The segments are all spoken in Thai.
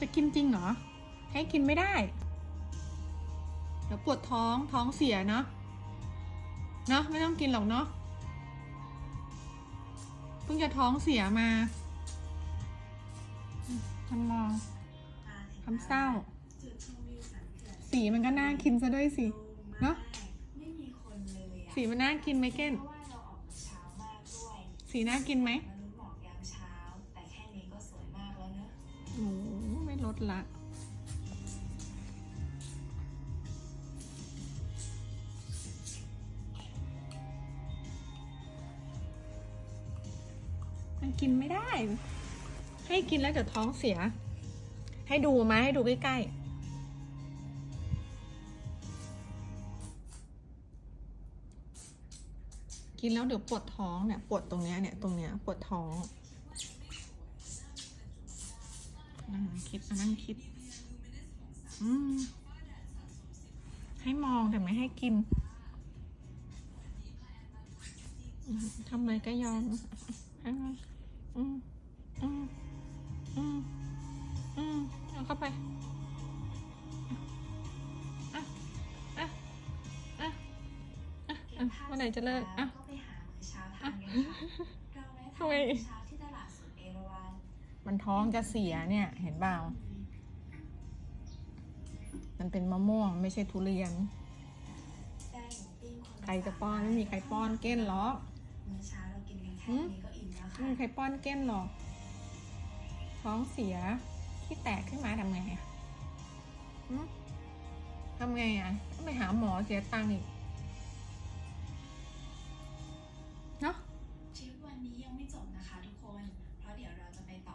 จะกินจริงเหรอ ให้กินไม่ได้ เดี๋ยวปวดท้องท้องเสียเนาะ เนาะไม่ต้องกินหรอกเนาะ เพิ่งจะท้องเสียมาทำมองทำเศร้า สีมันก็น่ากินซะด้วยสิ เนาะ สีมันน่ากินไหมเก้น สีน่ากินไหม ดละ มันกินไม่ได้ ให้กินแล้วเดี๋ยวท้องเสีย ให้ดูมาให้ดูใกล้ ๆกินแล้วเดี๋ยวปวดท้องเนี่ยปวดตรงเนี้ยเนี่ยตรงเนี้ยปวดท้อง คิดนั่งคิด อืม ให้มองแต่ไม่ให้กินทำอะไรก็ยอมให้มันอืมอืมอืมอืมเอาเข้าไปอะอะอะอะอะเมื่อไหร่จะเลิกอะอะรวะทานทำไม มันท้องจะเสียเนี่ย เห็นเปล่า มันเป็นมะม่วงไม่ใช่ทุเรียนได้หมูปิ้งคนลใครจะป้อนไม่มีใครป้อนเก้นหรอกมื้อเช้าเรากินกันแค่หืมนี้ก็อิ่มแล้วไม่ค่ะมีใครป้อนเก้นหรอก ท้องเสียที่แตกขึ้นมาทำไงอะหึทำไงอะต้องไปหาหมอเสียตังค์อีกเนาะทริปวันนี้ยังไม่จบนะคะทุกคน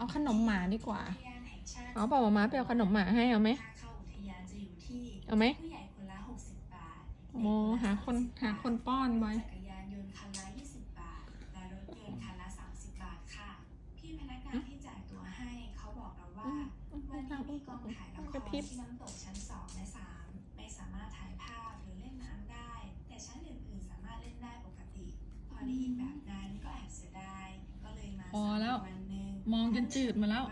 เอาขนมหมาดีกว่าอุทยานแห่งชาติเอาบอกมามาไปเอาขนมหมาให้เอาไหมค่าเข้าอุทยานจะอยู่ที่เอาไหมผู้ใหญ่คนละ60บาทโอ้หาคนหาคนป้อนไว้จักรยานยนต์คันละ20บาทและรถยนต์คันละ30บาทค่ะพี่พนักงานที่จ่ายตัวให้เขาบอกเราว่าวันนี้มีกองถ่ายละคกระรพริบที่น้ำตกชั้น2และ3ไม่สามารถถ่ายภาพหรือเล่นน้ำได้ แต่ชั้นอื่นๆสามารถเล่นได้ปกติ พอได้ยินแบบนั้นก็แอบเสียดายก็เลยมาพอแล้ววันหนึ่ง มองจนจืดมาแล้ว